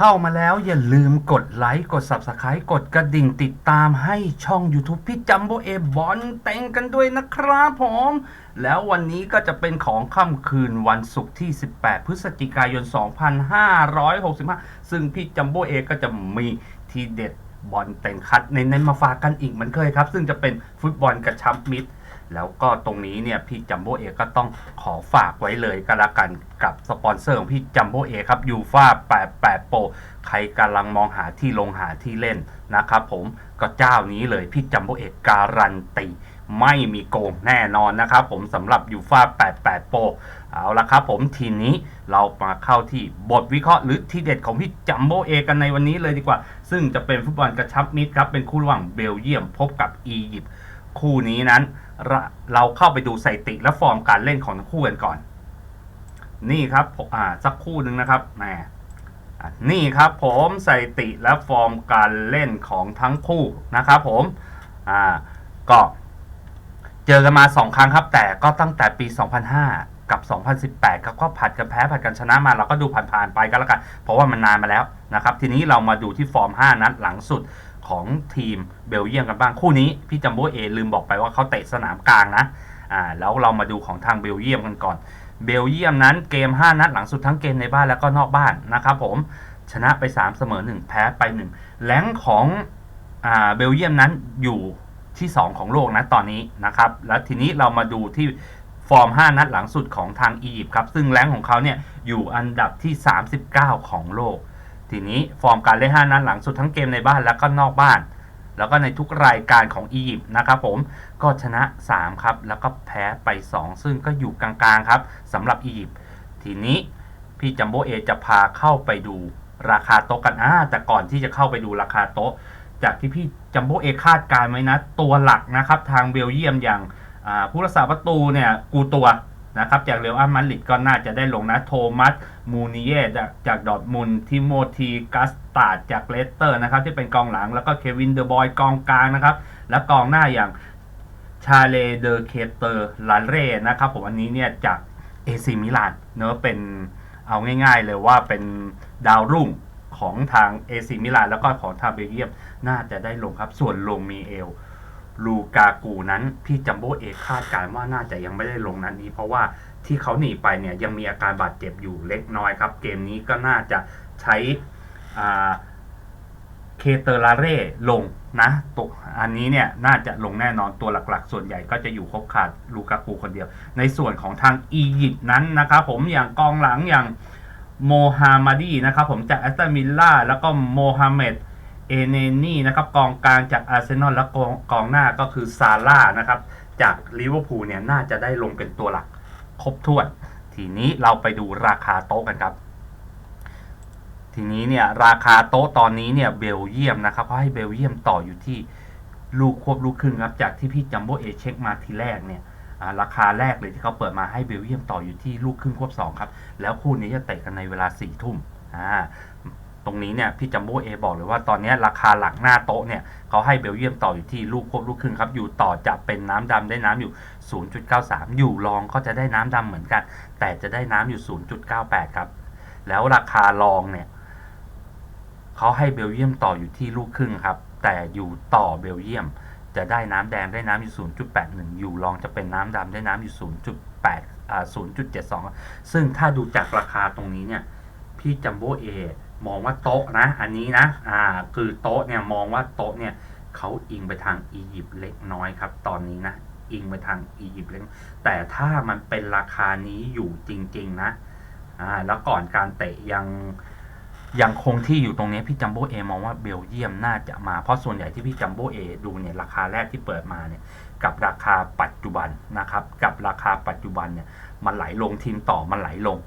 เข้ามาแล้วอย่าลืมกดไลค์กด Subscribe กดกระดิ่งติดตามให้ช่อง YouTube พี่จัมโบเอบอลเต็งกันด้วยนะครับผม แล้ววันนี้ก็จะเป็นของค่ำคืนวันศุกร์ที่ 18 พฤศจิกายน 2565 ซึ่งพี่จัมโบเอก็จะมีทีเด็ดบอลเต็งคัดเน้นๆมาฝากกันอีกเหมือนเคยครับ ซึ่งจะเป็นฟุตบอลกระชับมิตร แล้วก็ตรงนี้เนี่ยพี่จัมโบ้เอก็ต้องขอฝากไว้เลยก็แล้วกันกับสปอนเซอร์ของพี่จัมโบ้เอครับยูฟา88โปรใครกำลังมองหาที่ลงหาที่เล่นนะครับผมก็เจ้านี้เลยพี่จัมโบ้เอการันตีไม่มีโกงแน่นอนนะครับผมสำหรับยูฟา88 โปรเอาละครับผมทีนี้เรามาเข้าที่บทวิเคราะห์หรือที่เด็ดของพี่จัมโบเอกันในวันนี้เลยดีกว่า ซึ่งจะเป็นฟุตบอลกระชับมิตรครับ เป็นคู่ระหว่างเบลเยียมพบกับอียิปต์คู่นี้นั้น เราเข้าไปดูสถิติและฟอร์มการเล่นของทั้งคู่กันก่อน นี่ครับผมอ่าสักคู่หนึ่งนะครับแหมอะนี่ครับผมสถิติและฟอร์มการเล่นของทั้งคู่นะครับผมอ่าก็เจอกันมา 2 ครั้งครับ แต่ก็ตั้งแต่ปี 2005 กับ 2018ครับก็ผัดกันแพ้ผัดกันชนะมาเราก็ดูผ่านๆไปก็แล้วกัน เพราะว่ามันนานมาแล้วนะครับ ทีนี้เรามาดูที่ฟอร์ม 5 นัดหลังสุดของทีมเบลเยียมกันบ้างคู่นี้พี่จัมโบ้เอลืมบอกไปว่าเขาเตะสนามกลางนะอ่าแล้วเรามาดูของทางเบลเยียมกันก่อน เบลเยียมนั้นเกม 5 นัดหลังสุดทั้งเกมในบ้านแล้วก็นอกบ้านนะครับผมชนะไป 3 เสมอ 1 แพ้ไป 1 แหลงของอ่าเบลเยียมนั้นอยู่ที่ 2 ของโลกนะตอนนี้นะครับ แล้วทีนี้เรามาดูที่ฟอร์ม 5 นัดหลังสุดของทางอียิปต์ครับ ซึ่งแรงของเขาเนี่ยอยู่อันดับที่ 39 ของโลก ทีนี้ฟอร์มการเล่น 5 นัดหลังสุดทั้งเกมในบ้านแล้วก็นอกบ้าน แล้วก็ในทุกรายการของอียิปต์นะครับผมก็ชนะ 3 ครับ แล้วก็แพ้ไป 2 ซึ่งก็อยู่กลางๆครับสำหรับอียิปต์ทีนี้พี่จัมโบเอจะพาเข้าไปดูราคาโต๊ะกันอ่าแต่ก่อนที่จะเข้าไปดูราคาโต๊ะ จากที่พี่จัมโบเอคาดการณ์ไว้นะ ตัวหลักนะครับ ทางเบลเยียมอย่างผู้รักษาประตูเนี่ยกูตัว นะครับจากเรอัลมาดริดก็น่าจะได้ลงนะโทมัสมูนิเยจากจากดอทมุนทิโมธีกัสตาดจากเลสเตอร์นะครับที่เป็นกองหลังแล้วก็เควินเดอะบอยกองกลางนะครับและกองหน้าอย่างชาเลเดอเคเตอร์ลาเร่นะครับผมอันนี้เนี่ยจากเอซิมิลานเนอะเป็นเอาง่ายๆเลยว่าเป็นดาวรุ่งของทางเอซิมิลานแล้วก็ของทางเบลเยียมน่าจะได้ลงครับส่วนลงมีเอล ลูกากูนั้นพี่จัมโบ้เอคาดการณ์ว่าน่าจะยังไม่ได้ลงนัดนี้ เพราะว่าที่เขาหนีไปเนี่ยยังมีอาการบาดเจ็บอยู่เล็กน้อยครับ เกมนี้ก็น่าจะใช้เคเตอร์ลาเร่ลงนะตัวอันนี้เนี่ยน่าจะลงแน่นอนตัวหลักๆ ส่วนใหญ่ก็จะอยู่ครบขาดลูกากูคนเดียว ในส่วนของทางอียิปต์นั้นนะครับผมอย่างกองหลังอย่างโมฮัมมัดีนะครับผมจากแอสตันวิลล่าแล้วก็โมฮัมเหม็ด เอเนนี่นะครับกองกลางจากอาร์เซนอลและกองกองหน้าก็คือซาร่านะครับ จากลิเวอร์พูลเนี่ยน่าจะได้ลงเป็นตัวหลัก ครบถ้วน ทีนี้เราไปดูราคาโต๊ะกันครับ ทีนี้เนี่ยราคาโต๊ะตอนนี้เนี่ยเบลเยียมนะครับเขาให้เบลเยียมต่ออยู่ที่ลูกควบลูกครึ่งครับจากที่พี่จัมโบเอเช็คมาทีแรกเนี่ยราคาแรกเลยที่เขาเปิดมาให้เบลเยียมต่ออยู่ที่ลูกครึ่งควบสองครับแล้วคู่นี้จะเตะกันในเวลาสี่ทุ่มอ่า ตรงนี้เนี่ยพี่จัมโบ้เอบอกเลยว่าตอนนี้ราคาหลักหน้าโต๊ะเนี่ยเขาให้เบลเยียมต่ออยู่ที่ลูกควบลูกครึ่งครับ อยู่ต่อจะเป็นน้ำดำได้น้ำอยู่ 0.93 อยู่รองก็จะได้น้ำดำเหมือนกัน แต่จะได้น้ำอยู่ 0.98 ครับ แล้วราคารองเนี่ยเขาให้เบลเยียมต่ออยู่ที่ลูกครึ่งครับ แต่อยู่ต่อเบลเยียม จะได้น้ำแดงได้น้ำอยู่ 0.81 อยู่รองจะเป็นน้ำดำได้น้ำอยู่ 0.8อ่า0.72 ซึ่งถ้าดูจากราคาตรงนี้เนี่ยพี่จัมโบ้เอ มองว่าโต๊ะนะ อันนี้นะอ่าคือโต๊ะเนี่ยมองว่าโต๊ะเนี่ยเขาอิงไปทางอียิปต์เล็กน้อยครับ ตอนนี้นะอิงไปทางอียิปต์เล็กแต่ถ้ามันเป็นราคานี้อยู่จริง ๆ นะอ่าแล้วก่อนการเตะยังยังคงที่อยู่ตรงนี้พี่จัมโบ้เอมองว่าเบลเยียมน่าจะมา เพราะส่วนใหญ่ที่พี่จัมโบ้เอดูเนี่ยราคาแรกที่เปิดมาเนี่ยกับราคาปัจจุบันนะครับ กับราคาปัจจุบันเนี่ยมันไหลลงทีมต่อมันไหลลง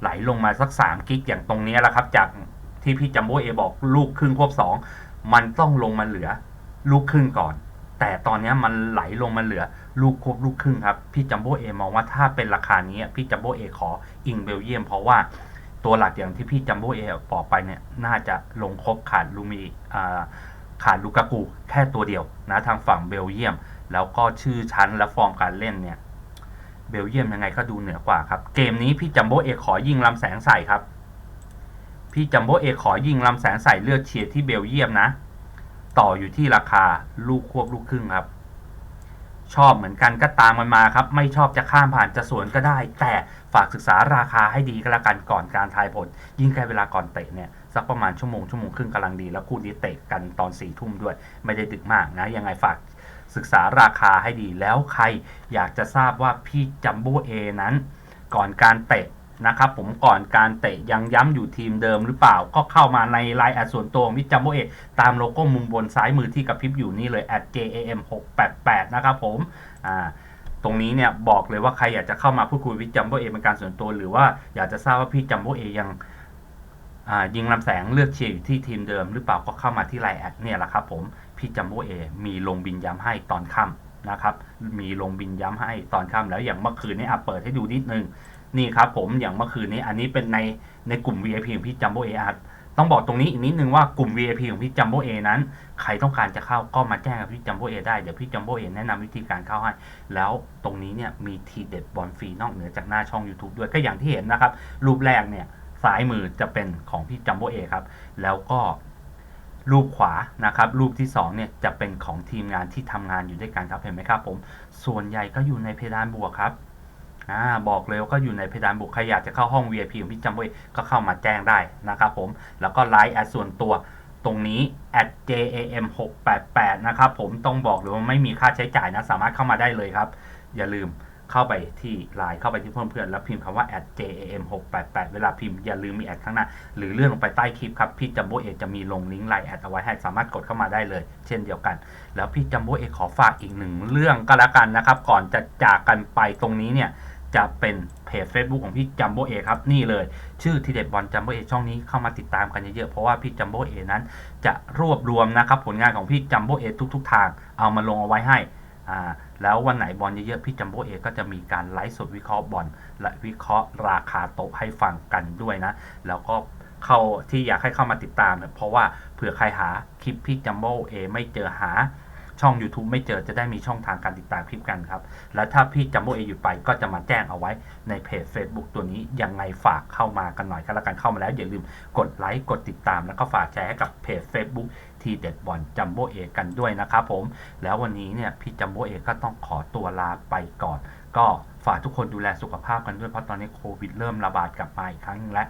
ไหลลงมาสักสามกิกอย่างตรงนี้แหละครับ จากที่พี่จัมโบ้เอบอกลูกครึ่งควบสองมันต้องลงมาเหลือ ลูกครึ่งก่อน แต่ตอนนี้มันไหลลงมาเหลือ ลูกควบลูกครึ่งครับพี่จัมโบ้เอมองว่าถ้าเป็นราคานี้พี่จัมโบ้เอขออิงเบลเยียมเพราะว่าตัวหลักอย่างที่พี่จัมโบ้เอบอกไปเนี่ยน่าจะลงครบขาดลูมีขาดลูกากูแค่ตัวเดียวนะทางฝั่งเบลเยียม แล้วก็ชื่อชั้นและฟอร์มการเล่นเนี่ย เบลเยียมยังไงก็ดูเหนือกว่าครับ เกมนี้พี่จัมโบ้เอขอยิงลำแสงใส่ครับพพี่จัมโบ้เอขอยิงลำแสงใส่เลือดเชียร์ที่เบลเยียมนะ ต่ออยู่ที่ราคาลูกควบลูกครึ่งครับ ชอบเหมือนกันก็ตามมันมาครับ ไม่ชอบจะข้ามผ่านจะสวนก็ได้ แต่ฝากศึกษาราคาให้ดีก็แล้วกันก่อนการทายผล ยิ่งใกล้เวลาก่อนเตะเนี่ยสักประมาณชั่วโมงชั่วโมงครึ่งกำลังดีแล้วคู่นี้เตะกันตอนสี่ทุ่มด้วย ไม่ได้ดึกมากนะยังไงฝาก ศึกษาราคาให้ดีแล้วใครอยากจะทราบว่าพี่จัมโบ้เอนั้น ก่อนการเตะนะครับผมก่อนการเตะยังย้ำอยู่ทีมเดิมหรือเปล่า ก็เข้ามาในไลน์แอดส่วนตัวของพี่จัมโบ้เอตามโลโก้มุมบนซ้ายมือที่กระพริบอยู่นี่เลย @jam 688นะครับผมอ่าตรงนี้เนี่ยบอกเลยว่าใครอยากจะเข้ามาพูดคุยกับพี่จัมโบ้เอเป็นการส่วนตัว หรือว่าอยากจะทราบว่าพี่จัมโบ้เอยังยิงลำแสงเลือกเชียร์อยู่ที่ทีมเดิมหรือเปล่าก็เข้ามาที่ไลน์แอดเนี่ยแหละครับผม พี่จัมโบ้เอมีลงบินย้ำให้ตอนค่ำนะครับ มีลงบินย้ำให้ตอนค่ำแล้วอย่างเมื่อคืนนี้อะเปิดให้ดูนิดนึงนี่ครับผมอย่างเมื่อคืนนี้อันนี้เป็นในในกลุ่ม VIP ของพี่จัมโบ้เออาต้องบอกตรงนี้อีกนิดนึงว่ากลุ่ม VIP ของพี่จัมโบ้เอนั้น ใครต้องการจะเข้าก็มาแจ้งกับพี่จัมโบ้เอได้ เดี๋ยวพี่จัมโบ้เอแนะนำวิธีการเข้าให้ แล้วตรงนี้เนี่ยมีทีเด็ดบอลฟรีนอกเหนือจากหน้าช่อง YouTube ด้วยก็อย่างที่เห็นนะครับ รูปแรกเนี่ยซ้ายมือจะเป็นของพี่จัมโบ้เอครับ แล้วก็ รูปขวานะครับรูปที่สองเนี่ยจะเป็นของทีมงานที่ทำงานอยู่ด้วยกันครับเห็นไหมครับผมส่วนใหญ่ก็อยู่ในเพดานบวกครับอ่าบอกเลยว่าก็อยู่ในเพดานบุกใครอยากจะเข้าห้อง VIP ของพี่จัมโบ้ก็เข้ามาแจ้งได้นะครับผมแล้วก็ไลน์แอดส่วนตัวตรงนี้ at jam 688นะครับผมต้องบอกเลยว่าไม่มีค่าใช้จ่ายนะสามารถเข้ามาได้เลยครับ อย่าลืม เข้าไปที่ไลน์เข้าไปที่เพื่อนๆแล้วพิมพ์คำว่า jam 688เวลาพิมพ์อย่าลืมมีแอดข้างหน้า หรือเลื่อนลงไปใต้คลิปครับ พี่จัมโบ้เอจะมีลงลิงก์ไลน์แอดเอาไว้ให้สามารถกดเข้ามาได้เลย เช่นเดียวกัน แล้วพี่จัมโบ้เอขอฝากอีกหนึ่งเรื่องก็แล้วกันนะครับ ก่อนจะจากกันไปตรงนี้เนี่ยจะเป็นเพจ Facebook ของพี่จัมโบ้เอครับ นี่เลย ชื่อทีเด็ดบอลจัมโบ้เอช่องนี้เข้ามาติดตามกันเยอะๆ เพราะว่าพี่จัมโบ้เอนั้น จะรวบรวมนะครับ ผลงานของพี่จัมโบ้เอทุก ๆ ทาง เอามาลงเอาไว้ให้อ่า แล้ววันไหนบอลเยอะๆพี่จัมโบ้เอก็จะมีการไลฟ์สดวิเคราะห์บอลและวิเคราะห์ราคาโต๊ะให้ฟังกันด้วยนะ แล้วก็เข้าที่อยากให้เข้ามาติดตามเนี่ยเพราะว่าเผื่อใครหาคลิปพี่จัมโบ้เอไม่เจอหา ช่อง YouTube ไม่เจอจะได้มีช่องทางการติดตามคลิปกันครับ และถ้าพี่จัมโบ้เออยู่ไปก็จะมาแจ้งเอาไว้ในเพจ Facebook ตัวนี้ยังไงฝากเข้ามากันหน่อยก็แล้วกันเข้ามาแล้ว อย่าลืมกดไลค์กดติดตาม แล้วก็ฝากแชร์ให้กับเพจ Facebook ทีเด็ดบอลจัมโบ้เอกันด้วยนะครับผม แล้ววันนี้เนี่ยพี่จัมโบ้เอก็ต้องขอตัวลาไปก่อน ก็ฝากทุกคนดูแลสุขภาพกันด้วยเพราะตอนนี้โควิดเริ่มระบาดกลับมาอีกครั้งนึงแล้ว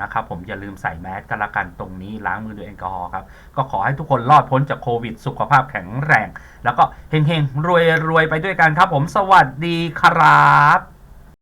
นะครับผมอย่าลืมใส่แมสกันละกันตรงนี้ล้างมือด้วยแอลกอฮอล์ครับ ก็ขอให้ทุกคนรอดพ้นจากโควิด สุขภาพแข็งแรง แล้วก็เฮงๆ รวยๆ ไปด้วยกันครับผมสวัสดีครับ